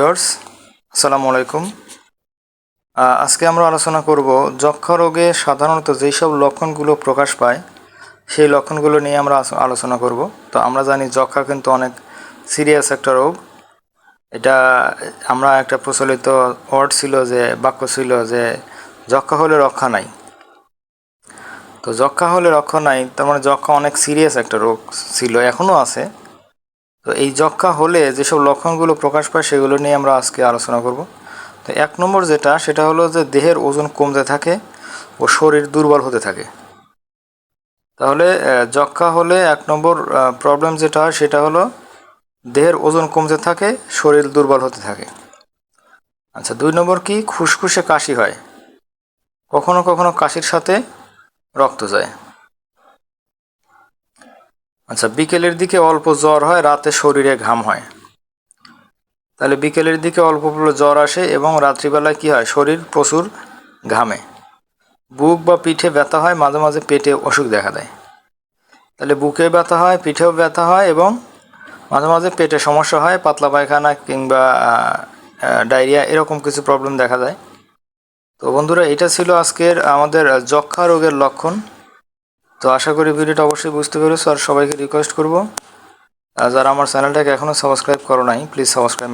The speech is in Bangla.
ভিউয়ার্স, আসসালামু আলাইকুম। আজকে আমরা আলোচনা করব যক্ষা রোগে সাধারণত যেই সব লক্ষণগুলো প্রকাশ পায়, সেই লক্ষণগুলো নিয়ে আমরা আলোচনা করব। তো আমরা জানি যক্ষা কিন্তু অনেক সিরিয়াস একটা রোগ। এটা, আমরা একটা প্রচলিত ওয়ার্ড ছিল যে, বাক্য ছিল যে যক্ষা হলে রক্ষা নাই। তো যক্ষা হলে রক্ষা নাই, তার মানে যক্ষা অনেক সিরিয়াস একটা রোগ ছিল এখনও আছে। তো এই যক্ষা হলে যেসব লক্ষণগুলো প্রকাশ পায় সেগুলো নিয়ে আমরা আজকে আলোচনা করব। তো এক নম্বর যেটা, সেটা হলো যে দেহের ওজন কমতে থাকে ও শরীর দুর্বল হতে থাকে। তাহলে যক্ষা হলে এক নম্বর প্রবলেম যেটা হয় সেটা হলো দেহের ওজন কমতে থাকে, শরীর দুর্বল হতে থাকে। আচ্ছা দুই নম্বর কি? খুসখুসে কাশি হয়। কখনো কখনো কাশির সাথে রক্ত যায়। আচ্ছা বিকেলের দিকে অল্প জ্বর হয়, রাতে শরীরে ঘাম হয়। তাহলে বিকেলের দিকে অল্প জ্বর আসে এবং রাত্রিবেলায় কি হয়? শরীর প্রচুর ঘামে। বুক বা পিঠে ব্যথা হয়, মাঝে মাঝে পেটে অসুখ দেখা দেয়। তাহলে বুকে ব্যথা হয়, পিঠেও ব্যথা হয় এবং মাঝে মাঝে পেটে সমস্যা হয়, পাতলা পায়খানা কিংবা ডায়রিয়া এরকম কিছু প্রবলেম দেখা যায় তো বন্ধুরা, এটা ছিল আজকের আমাদের যক্ষা রোগের লক্ষণ। তো আশা করি ভিডিওটা অবশ্যই বুঝতে পেরেছ, আর সবাইকে রিকোয়েস্ট করব। আর যারা আমার চ্যানেলটাকে এখনও সাবস্ক্রাইব করো নাই প্লিজ সাবস্ক্রাইব